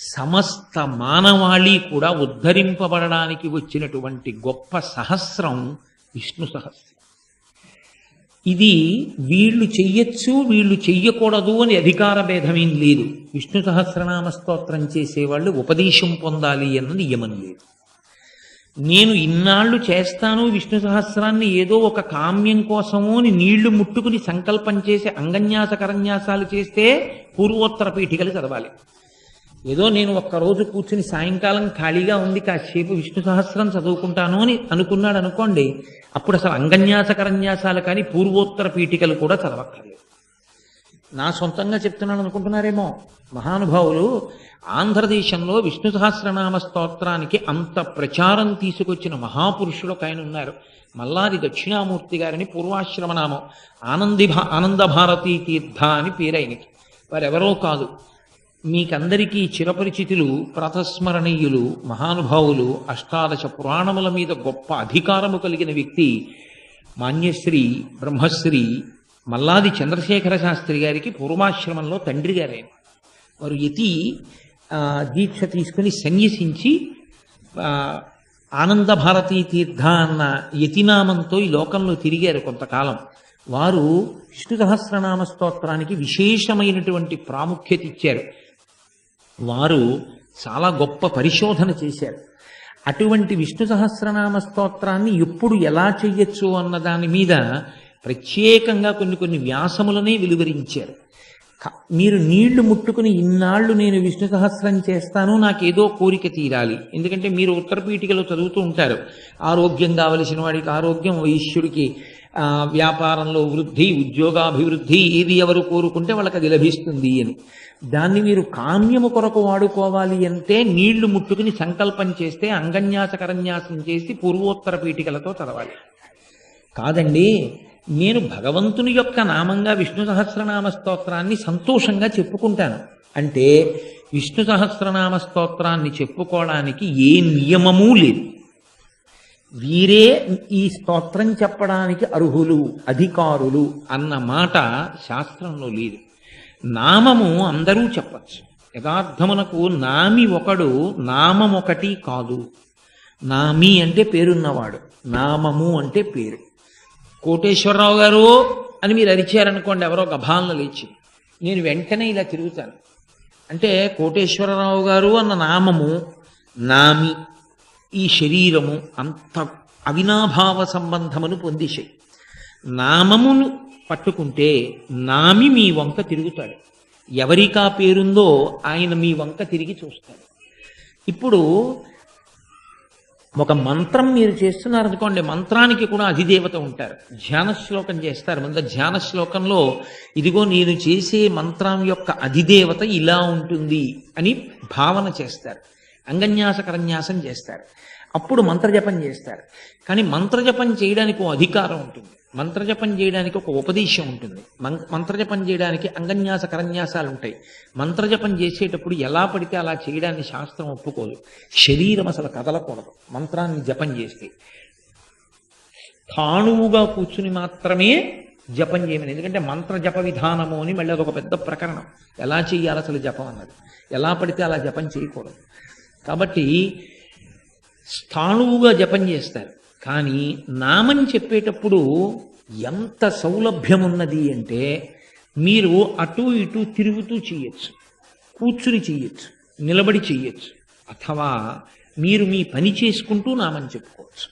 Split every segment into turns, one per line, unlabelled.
సమస్త మానవాళి కూడా ఉద్ధరింపబడడానికి వచ్చినటువంటి గొప్ప సహస్రం విష్ణు సహస్రం. ఇది వీళ్ళు చెయ్యొచ్చు వీళ్ళు చెయ్యకూడదు అని అధికార భేదమేం లేదు. విష్ణు సహస్రనామ స్తోత్రం చేసేవాళ్ళు ఉపదేశం పొందాలి అన్న నియమం లేదు. నేను ఇన్నాళ్ళు చేస్తాను విష్ణు సహస్రాన్ని ఏదో ఒక కామ్యం కోసము అని నీళ్ళు ముట్టుకుని సంకల్పం చేసి అంగన్యాస కరన్యాసాలు చేస్తే పూర్వోత్తర పీఠికలు చదవాలి. ఏదో నేను ఒక్కరోజు కూర్చుని సాయంకాలం ఖాళీగా ఉంది కాసేపు విష్ణు సహస్రం చదువుకుంటాను అని అనుకున్నాడు అనుకోండి అప్పుడు అసలు అంగన్యాస కరన్యాసాలు కానీ పూర్వోత్తర పీఠికలు కూడా చదవక్కర్లేదు. నా సొంతంగా చెప్తున్నాను అనుకుంటున్నారేమో. మహానుభావులు ఆంధ్రదేశంలో విష్ణు సహస్రనామ స్తోత్రానికి అంత ప్రచారం తీసుకొచ్చిన మహాపురుషుడు ఒక ఆయన ఉన్నారు. మల్లాది దక్షిణామూర్తి గారిని పూర్వాశ్రమనామం ఆనంది భా ఆనంద భారతీ తీర్థ అని పేరైనకి వారెవరో కాదు. మీకందరికీ చిరపరిచితులు ప్రాతస్మరణీయులు మహానుభావులు అష్టాదశ పురాణముల మీద గొప్ప అధికారము కలిగిన వ్యక్తి మాన్యశ్రీ బ్రహ్మశ్రీ మల్లాది చంద్రశేఖర శాస్త్రి గారికి పూర్వాశ్రమంలో తండ్రి గారే. వారు యతి దీక్ష తీసుకుని సన్యసించి ఆనంద భారతీ తీర్థ అన్న యతినామంతో ఈ లోకంలో తిరిగారు కొంతకాలం. వారు విష్ణు సహస్రనామ స్తోత్రానికి విశేషమైనటువంటి ప్రాముఖ్యత ఇచ్చారు. వారు చాలా గొప్ప పరిశోధన చేశారు. అటువంటి విష్ణు సహస్రనామ స్తోత్రాన్ని ఎప్పుడు ఎలా చెయ్యొచ్చు అన్న దాని మీద ప్రత్యేకంగా కొన్ని కొన్ని వ్యాసములనే వెలువరించారు. మీరు నీళ్ళు ముట్టుకుని ఇన్నాళ్ళు నేను విష్ణు సహస్రం చేస్తాను నాకేదో కోరిక తీరాలి. ఎందుకంటే మీరు ఉత్తరపీఠికలో చదువుతూ ఉంటారు. ఆరోగ్యం కావలసిన వాడికి ఆరోగ్యం వైశ్యుడికి వ్యాపారంలో వృద్ధి ఉద్యోగాభివృద్ధి ఏది ఎవరు కోరుకుంటే వాళ్ళకి అది లభిస్తుంది అని. దాన్ని మీరు కామ్యము కొరకు వాడుకోవాలి అంటే నీళ్ళు ముట్టుకుని సంకల్పం చేస్తే అంగన్యాస కరన్యాసం చేసి పూర్వోత్తర పీఠికలతో చదవాలి. కాదండి నేను భగవంతుని యొక్క నామంగా విష్ణు సహస్రనామ స్తోత్రాన్ని సంతోషంగా చెప్పుకుంటాను. అంటే విష్ణు సహస్రనామ స్తోత్రాన్ని చెప్పుకోవడానికి ఏ నియమమూ లేదు. వీరే ఈ స్తోత్రం చెప్పడానికి అర్హులు అధికారులు అన్న మాట శాస్త్రంలో లేదు. నామము అందరూ చెప్పచ్చు. యథార్థమునకు నామి ఒకడు నామం ఒకటి కాదు. నామి అంటే పేరున్నవాడు నామము అంటే పేరు. కోటేశ్వరరావు గారు అని మీరు అరిచారనుకోండి ఎవరో గభాలను లేచి. నేను వెంటనే ఇలా తిరుగుతాను. అంటే కోటేశ్వరరావు గారు అన్న నామము నామి. ఈ శరీరము అంత అవినాభావ సంబంధమును పొందిశాయి నామమును పట్టుకుంటే నామి మీ వంక తిరుగుతాడు. ఎవరికా పేరుందో ఆయన మీ వంక తిరిగి చూస్తాడు. ఇప్పుడు ఒక మంత్రం మీరు చేస్తున్నారనుకోండి మంత్రానికి కూడా అధిదేవత ఉంటారు. ధ్యాన శ్లోకం చేస్తారు. ముందు ధ్యాన శ్లోకంలో ఇదిగో నేను చేసే మంత్రం యొక్క అధిదేవత ఇలా ఉంటుంది అని భావన చేస్తారు. అంగన్యాస కరన్యాసం చేస్తారు. అప్పుడు మంత్రజపం చేస్తారు. కానీ మంత్రజపం చేయడానికి ఒక అధికారం ఉంటుంది. మంత్రజపం చేయడానికి ఒక ఉపదేశం ఉంటుంది. మం- మంత్రజపం చేయడానికి అంగన్యాస కరన్యాసాలు ఉంటాయి. మంత్రజపం చేసేటప్పుడు ఎలా పడితే అలా చేయడాన్ని శాస్త్రం ఒప్పుకోదు. శరీరం అసలు కదలకూడదు. మంత్రాన్ని జపం చేస్తే. తాణువుగా కూర్చుని మాత్రమే జపం చేయమని. ఎందుకంటే మంత్ర జప విధానము అని మళ్ళీ అదొక పెద్ద ప్రకరణం. ఎలా చేయాలి అసలు జపం అన్నది? ఎలా పడితే అలా జపం చేయకూడదు. కాబట్టి స్థాణువుగా జపం చేస్తారు. కానీ నామం చెప్పేటప్పుడు ఎంత సౌలభ్యం ఉన్నది అంటే మీరు అటు ఇటు తిరుగుతూ చేయొచ్చు కూర్చుని చెయ్యొచ్చు నిలబడి చెయ్యొచ్చు అథవా మీరు మీ పని చేసుకుంటూ నామం చెప్పుకోవచ్చు.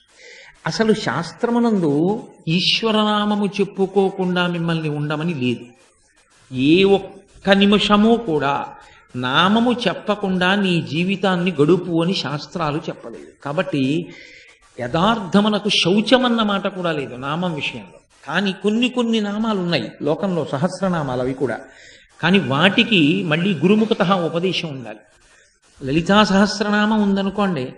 అసలు శాస్త్రమునందు ఈశ్వరనామము చెప్పుకోకుండా మిమ్మల్ని ఉండమని లేదు. ఏ ఒక్క నిమిషము కూడా నామము చెప్పకుండా నీ జీవితాన్ని గడుపు అని శాస్త్రాలు చెప్పలేదు. కాబట్టి యథార్థమునకు శౌచమన్న మాట కూడా లేదు నామం విషయంలో. కానీ కొన్ని కొన్ని నామాలు ఉన్నాయి. లోకంలో సహస్రనామాలు అవి కూడా. కానీ వాటికి మళ్ళీ గురుముఖత ఉపదేశం ఉండాలి. లలితా సహస్రనామం ఉందనుకోండి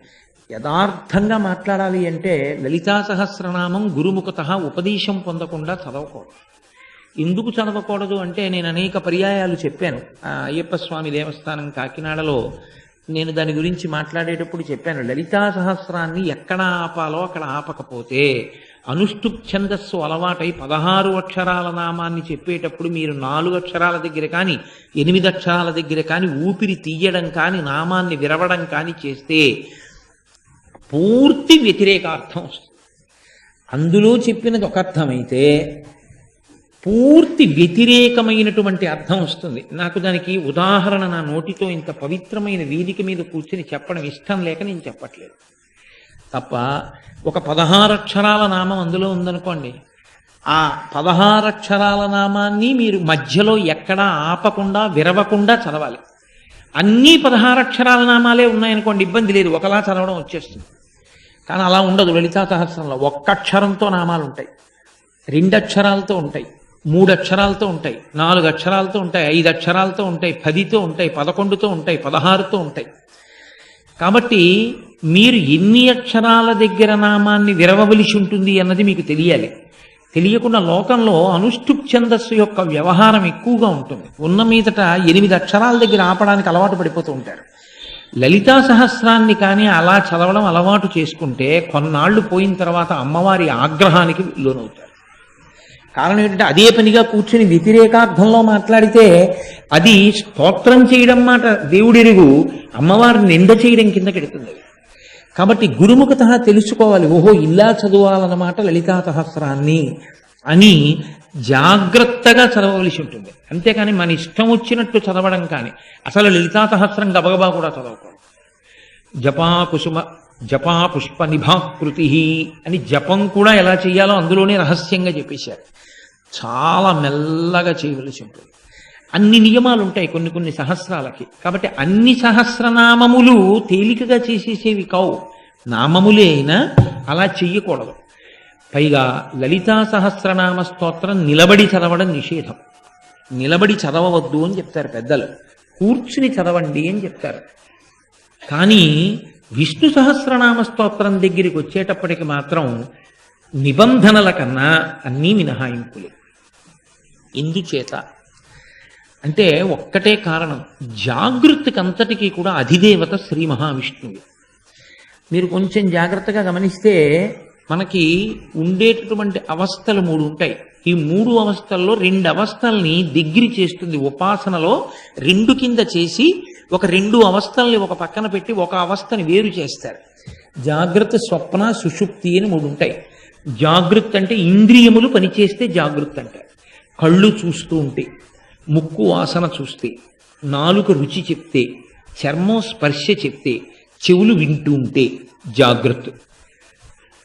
యథార్థంగా మాట్లాడాలి అంటే లలితా సహస్రనామం గురుముఖత ఉపదేశం పొందకుండా చదవకూడదు. ఎందుకు చదవకూడదు అంటే నేను అనేక పర్యాయాలు చెప్పాను. అయ్యప్ప స్వామి దేవస్థానం కాకినాడలో నేను దాని గురించి మాట్లాడేటప్పుడు చెప్పాను. లలితా సహస్రాన్ని ఎక్కడ ఆపాలో అక్కడ ఆపకపోతే అనుష్ఠుప్ ఛందస్సు అలవాటై పదహారు అక్షరాల నామాన్ని చెప్పేటప్పుడు మీరు నాలుగు అక్షరాల దగ్గర కానీ ఎనిమిది అక్షరాల దగ్గర కానీ ఊపిరి తీయడం కానీ నామాన్ని విరవడం కానీ చేస్తే పూర్తి వ్యతిరేకార్థం వస్తుంది. అందులో చెప్పినది ఒక అర్థమైతే పూర్తి వ్యతిరేకమైనటువంటి అర్థం వస్తుంది. నాకు దానికి ఉదాహరణ నా నోటితో ఇంత పవిత్రమైన వేదిక మీద కూర్చుని చెప్పడం ఇష్టం లేక నేను చెప్పట్లేదు. తప్ప ఒక పదహారక్షరాల నామం అందులో ఉందనుకోండి. ఆ పదహారక్షరాల నామాన్ని మీరు మధ్యలో ఎక్కడా ఆపకుండా విరవకుండా చదవాలి. అన్నీ పదహారక్షరాల నామాలే ఉన్నాయనుకోండి ఇబ్బంది లేదు. ఒకలా చదవడం వచ్చేస్తుంది. కానీ అలా ఉండదు. లలితా సహస్రంలో ఒక్క అక్షరంతో నామాలు ఉంటాయి. రెండు అక్షరాలతో ఉంటాయి. మూడు అక్షరాలతో ఉంటాయి నాలుగు అక్షరాలతో ఉంటాయి ఐదు అక్షరాలతో ఉంటాయి పదితో ఉంటాయి పదకొండుతో ఉంటాయి పదహారుతో ఉంటాయి. కాబట్టి మీరు ఎన్ని అక్షరాల దగ్గర నామాన్ని విరవవలసి ఉంటుంది అన్నది మీకు తెలియాలి. తెలియకుండా లోకంలో అనుష్ఠుప్ ఛందస్సు యొక్క వ్యవహారం ఎక్కువగా ఉంటుంది. ఉన్న మీదట ఎనిమిది అక్షరాల దగ్గర ఆపడానికి అలవాటు పడిపోతూ ఉంటారు. లలితా సహస్రాన్ని కానీ అలా చదవడం అలవాటు చేసుకుంటే కొన్నాళ్ళు పోయిన తర్వాత అమ్మవారి ఆగ్రహానికి లోనవుతారు. కారణం ఏంటంటే అదే పనిగా కూర్చుని వ్యతిరేకార్థంలో మాట్లాడితే అది స్తోత్రం చేయడం మాట దేవుడెరుగు అమ్మవారిని నింద చేయడం కిందకి ఎడుతుంది కాబట్టి గురుముఖత తెలుసుకోవాలి. ఓహో ఇలా చదవాలన్నమాట లలితా సహస్రాన్ని అని జాగ్రత్తగా చదవవలసి ఉంటుంది. అంతేకాని మన ఇష్టం వచ్చినట్టు చదవడం కానీ అసలు లలితా సహస్రం గబగబా కూడా చదవకూడదు. జపా కుసుమ జపా పుష్ప నిభాకృతి అని జపం కూడా ఎలా చేయాలో అందులోనే రహస్యంగా చెప్పేశారు. చాలా మెల్లగా చేయవలసి ఉంటుంది. అన్ని నియమాలు ఉంటాయి కొన్ని కొన్ని సహస్రాలకి. కాబట్టి అన్ని సహస్రనామములు తేలికగా చేసేసేవి కావు. నామములే అయినా అలా చెయ్యకూడదు. పైగా లలితా సహస్రనామ స్తోత్రం నిలబడి చదవడం నిషేధం. నిలబడి చదవవద్దు అని చెప్తారు పెద్దలు. కూర్చుని చదవండి అని చెప్తారు. కానీ విష్ణు సహస్రనామ స్తోత్రం దగ్గరికి వచ్చేటప్పటికి మాత్రం నిబంధనల కన్నా అన్నీ మినహాయింపులు. ఎందుచేత? అంటే ఒక్కటే కారణం. జాగృతికంతటికీ కూడా అధిదేవత శ్రీ మహావిష్ణువు. మీరు కొంచెం జాగ్రత్తగా గమనిస్తే మనకి ఉండేటటువంటి అవస్థలు మూడు ఉంటాయి. ఈ మూడు అవస్థల్లో రెండు అవస్థల్ని దగ్గర చేస్తుంది. ఉపాసనలో రెండు కింద చేసి ఒక రెండు అవస్థల్ని ఒక పక్కన పెట్టి ఒక అవస్థని వేరు చేస్తారు. జాగ్రత్త స్వప్న సుషుప్తి అని మూడు ఉంటాయి. జాగృత్ అంటే ఇంద్రియములు పనిచేస్తే జాగృత్ అంటారు. కళ్ళు చూస్తూ ఉంటే ముక్కు వాసన చూస్తే నాలుక రుచి చెప్తే చర్మం స్పర్శ చెప్తే చెవులు వింటూ ఉంటే జాగ్రత్త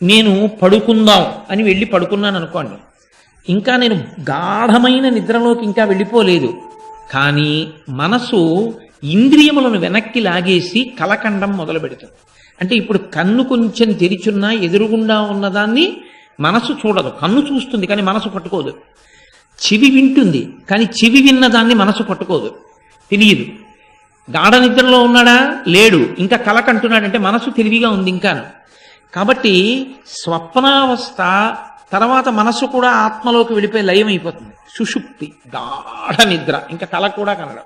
నేను పడుకుందాం అని వెళ్ళి పడుకున్నాను అనుకోండి. ఇంకా నేను గాఢమైన నిద్రలోకి ఇంకా వెళ్ళిపోలేదు. కానీ మనసు ఇంద్రియములను వెనక్కి లాగేసి కలకండం మొదలు పెడుతుంది అంటే ఇప్పుడు కన్ను కొంచెం తెరిచున్నా ఎదురుగుండా ఉన్నదాన్ని మనసు చూడదు. కన్ను చూస్తుంది కానీ మనసు పట్టుకోదు. చెవి వింటుంది కానీ చెవి విన్నదాన్ని మనసు పట్టుకోదు. తెలియదు. గాఢ నిద్రలో ఉన్నాడా? లేడు. ఇంకా కలకంటున్నాడంటే మనసు తెలివిగా ఉంది ఇంకాను. కాబట్టి స్వప్నావస్థ తర్వాత మనసు కూడా ఆత్మలోకి వెళ్ళిపోయి లయం అయిపోతుంది సుషుప్తి గాఢ నిద్ర. ఇంకా కల కూడా కనడం.